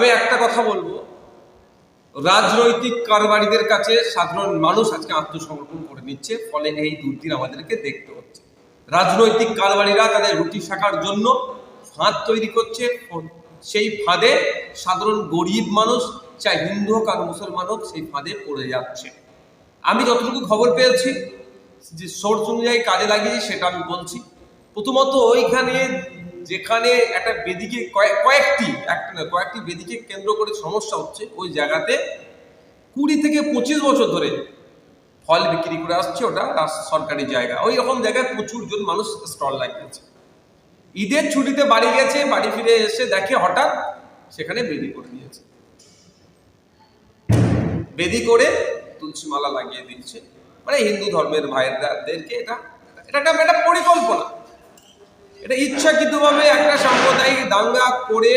আমি একটা কথা বলব। রাজনৈতিক কারবারিদের কাছে সাধারণ মানুষ আজকে আত্মসমর্পণ করে নিচ্ছে ফলে এই দুর্দিন আমাদেরকে দেখতে হচ্ছে। রাজনৈতিক কারবারিরা তাদের রুটি শাখার জন্য ফাঁদ তৈরি করছে সেই ফাঁদে সাধারণ গরিব মানুষ, চাই হিন্দু হোক আর মুসলমান হোক, সেই ফাঁদে পড়ে যাচ্ছে। আমি যতটুকু খবর পেয়েছি যে সোর্স অনুযায়ী কাজে লাগিয়েছি সেটা আমি বলছি। প্রথমত ওইখানে যেখানে একটা বেদিকে কয়েক কয়েকটি, একটা নয়, কয়েকটি বেদিকে কেন্দ্র করে সমস্যা হচ্ছে, ওই জায়গাতে কুড়ি থেকে পঁচিশ বছর ধরে ফল বিক্রি করে আসছে ওটা সরকারি জায়গা। ওই রকম জায়গায় প্রচুর জন মানুষ স্টল লাগিয়েছে। ঈদের ছুটিতে বাড়ি গেছে, বাড়ি ফিরে এসে দেখে হঠাৎ সেখানে বেদি করে দিয়েছে। বেদি করে তুলসী মালা লাগিয়ে দিয়েছে। মানে হিন্দু ধর্মের ভাইদেরকে এটা এটা একটা পরিকল্পনা। এটা ইচ্ছাকৃতভাবে একটা সাম্প্রদায়িক দাঙ্গা করে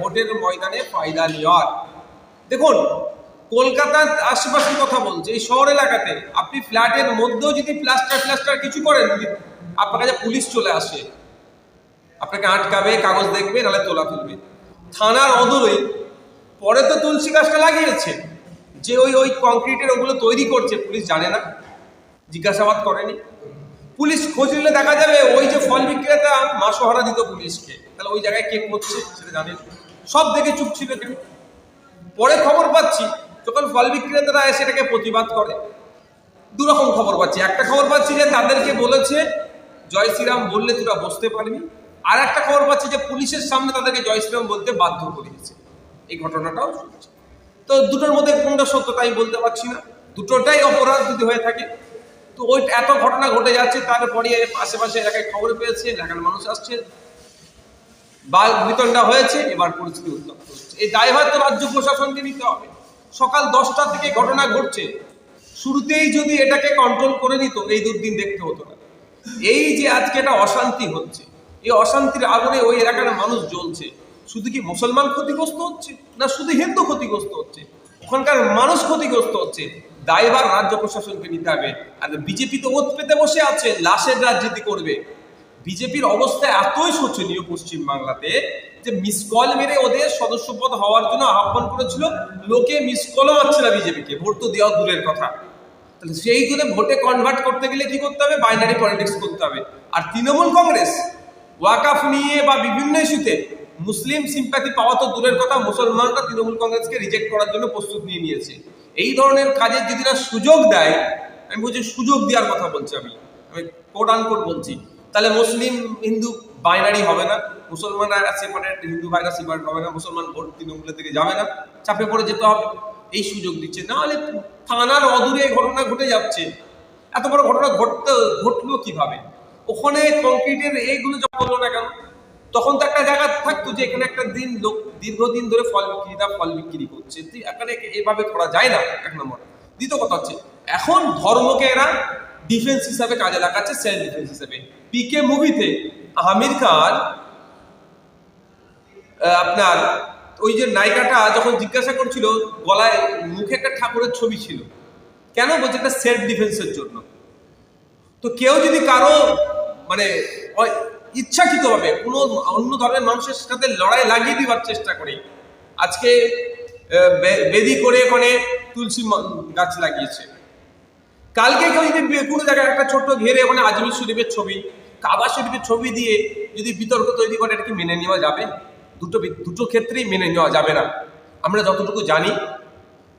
ভোটের ময়দানে ফায়দা নেওয়ার। দেখুন, কলকাতার আশেপাশের কথা বলছে, এই শহর এলাকাতে আপনি ফ্ল্যাটের মধ্যেও যদি প্লাস্টার, ফ্লাস্টার কিছু করেন আপনার কাছে পুলিশ চলে আসে, আপনাকে আটকাবে, কাগজ দেখবে, নাহলে তোলা তুলবে। থানার অদূরেই পরে তো তুলসী গাছটা লাগিয়েছে। যে ওই ওই কংক্রিটের ওগুলো তৈরি করছে, পুলিশ জানে না, জিজ্ঞাসাবাদ করেনি। পুলিশ খোঁজ নিলে দেখা যাবে ফল বিক্রেতা মাসোহারা দিত পুলিশকে। তাহলে ওই জায়গায় কে করছে সেটা জানেন সব দেখে চুপ ছিল পরে খবর পাচ্ছি, যখন ফল বিক্রেতারা এসে এটাকে প্রতিবাদ করে দুরকম খবর পাচ্ছি। একটা খবর পাচ্ছি যে তাদেরকে বলেছে, জয় শ্রীরাম বললে তোরা বসতে পারবি। আর একটা খবর পাচ্ছি যে পুলিশের সামনে তাদেরকে জয় শ্রীরাম বলতে বাধ্য করিয়েছে। এই ঘটনাটাও শুনছি তো দুটোর মধ্যে কোনটা সত্য তাই বলতে পারছি না। দুটোটাই অপরাধ যদি হয়ে থাকে তো ওই এত ঘটনা ঘটে যাচ্ছে তারপরে আশেপাশে এলাকায় খবর পেয়েছে, এলাকার মানুষ আসছে। বাল বিতণ্ডা হয়েছে, এবার পরিস্থিতি উত্তপ্ত হচ্ছে। এই দায়ভার তো রাজ্য প্রশাসনকে নিতে হবে। সকাল দশটা থেকে ঘটনা ঘটছে। শুরুতেই যদি এটাকে কন্ট্রোল করে নিত, এই দুর্দিন দেখতে হতো না। এই যে আজকে একটা অশান্তি হচ্ছে, এই অশান্তির আগুনে ওই এলাকার মানুষ জ্বলছে। শুধু কি মুসলমান ক্ষতিগ্রস্ত হচ্ছে, না শুধু হিন্দু ক্ষতিগ্রস্ত হচ্ছে? ওখানকার মানুষ ক্ষতিগ্রস্ত হচ্ছে। দায়ভার রাজ্য প্রশাসনকে নিতে হবে। আর বিজেপি তো ওত পেতে বসে আছে, লাশের রাজনীতি করবে। বিজেপির অবস্থা এতই শোচনীয় পশ্চিম বাংলাতে যে মিস কল মেরে ওদের সদস্যপদ হওয়ার জন্য আহ্বান করেছিল, লোকে মিস কলও পাচ্ছে না বিজেপিকে। ভোট তো দেওয়া দূরের কথা। তাহলে সেই জন্য ভোটে কনভার্ট করতে গেলে কি করতে হবে? বাইনারি পলিটিক্স করতে হবে। আর তৃণমূল কংগ্রেস, ওয়াকাফ নিয়ে বা বিভিন্ন ইস্যুতে মুসলিম সিম্প্যাথি পাওয়া তো দূরের কথা, মুসলমানরা তৃণমূল কংগ্রেসকে রিজেক্ট করার জন্য প্রস্তুত নিয়ে নিয়েছে। এই ধরনের কাজের যদি না সুযোগ দেয়, আমি বলছি সুযোগ দেওয়ার কথা বলছি আমি। আমি কোট আনকোট বলছি। তাহলে মুসলিম হিন্দু বাইনারি হবে না, মুসলমানরা সেপারেট হিন্দু ভাইরা সেপারেট হবে না, মুসলমান ভোট তৃণমূলের দিকে যাবে না, চাপে পড়ে যেতে হবে। এই সুযোগ দিচ্ছে। নাহলে থানার অদূরে এই ঘটনা ঘটে যাচ্ছে। এত বড় ঘটনা ঘটতে, ঘটলো কীভাবে? ওখানে কংক্রিটের এইগুলো যখন না কেন? তখন তো একটা জায়গা থাকতো যে এখানে একটা দিন লোক দীর্ঘদিন ধরে ফল বিক্রেতা ফল বিক্রি করছে। এখানে এভাবে করা যায় না, এক নম্বর। দ্বিতীয় কথা হচ্ছে, এখন ধর্মকে এরা ডিফেন্স হিসাবে কাজে লাগাচ্ছে সেলফ ডিফেন্স হিসাবে। পিকে মুভিতে আমির খান আপনার ওই যে নায়িকাটা যখন জিজ্ঞাসা করছিল, গলায় মুখে একটা ঠাকুরের ছবি ছিল। কেন? বলছে একটা সেলফ ডিফেন্সের জন্য। তো কেউ যদি কারও মানে ইচ্ছাকৃতভাবে কোনো অন্য ধর্মের মানুষের সাথে লড়াই লাগিয়ে দিবার চেষ্টা করে। আজকে বেদি করে ওখানে তুলসী গাছ লাগিয়েছে। কালকে কেউ যদি কোনো জায়গায় একটা ছোট্ট ঘেরে ওখানে আজমির শরীফের ছবি, কাবা শরীফের ছবি দিয়ে যদি বিতর্ক তৈরি করে, এটা কি মেনে নেওয়া যাবে? দুটো দুটো ক্ষেত্রেই মেনে নেওয়া যাবে না। আমরা যতটুকু জানি,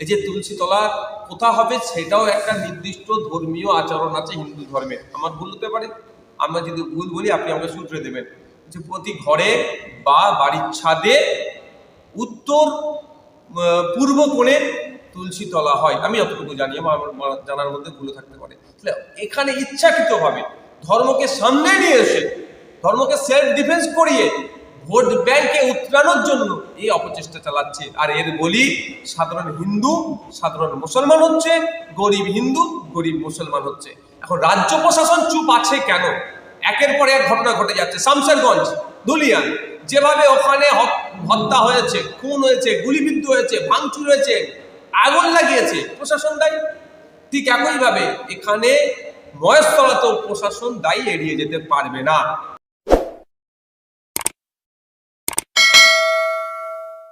এই যে তুলসী তলা কোথা হবে সেটাও একটা নির্দিষ্ট ধর্মীয় আচরণ আছে হিন্দু ধর্মে আমার ভুল হতে পারে? আমরা যদি ভুল বলি, আপনি আমাকে সূত্রে দেবেন। যে প্রতি ঘরে বা বাড়ির ছাদে উত্তর পূর্ব কোণে তুলসী তলা হয়। আমি যতটুকু জানি, আমার আমার জানার মধ্যে ভুলে থাকতে পারে। তাহলে এখানে ইচ্ছাকৃতভাবে ধর্মকে সামনে নিয়ে এসে, ধর্মকে সেলফ ডিফেন্স করিয়ে ভোট ব্যাংকে উত্তরানোর জন্য এই অপচেষ্টা চালাচ্ছে। আর এর বলি, সাধারণ হিন্দু, সাধারণ মুসলমান হচ্ছে, গরিব হিন্দু, গরিব মুসলমান হচ্ছে। এখন রাজ্য প্রশাসন চুপ আছে কেন? একের পর এক ঘটনা ঘটে যাচ্ছে। শামশেরগঞ্জ দুলিয়ান, যেভাবে ওখানে হত- হত্যা হয়েছে, খুন হয়েছে, গুলিবিদ্ধ হয়েছে, ভাঙচুর হয়েছে, আগুন লাগিয়েছে, প্রশাসন দায়ী? ঠিক একইভাবে এখানে ময়স্তলাতেও প্রশাসন দায়ী এড়িয়ে যেতে পারবে না।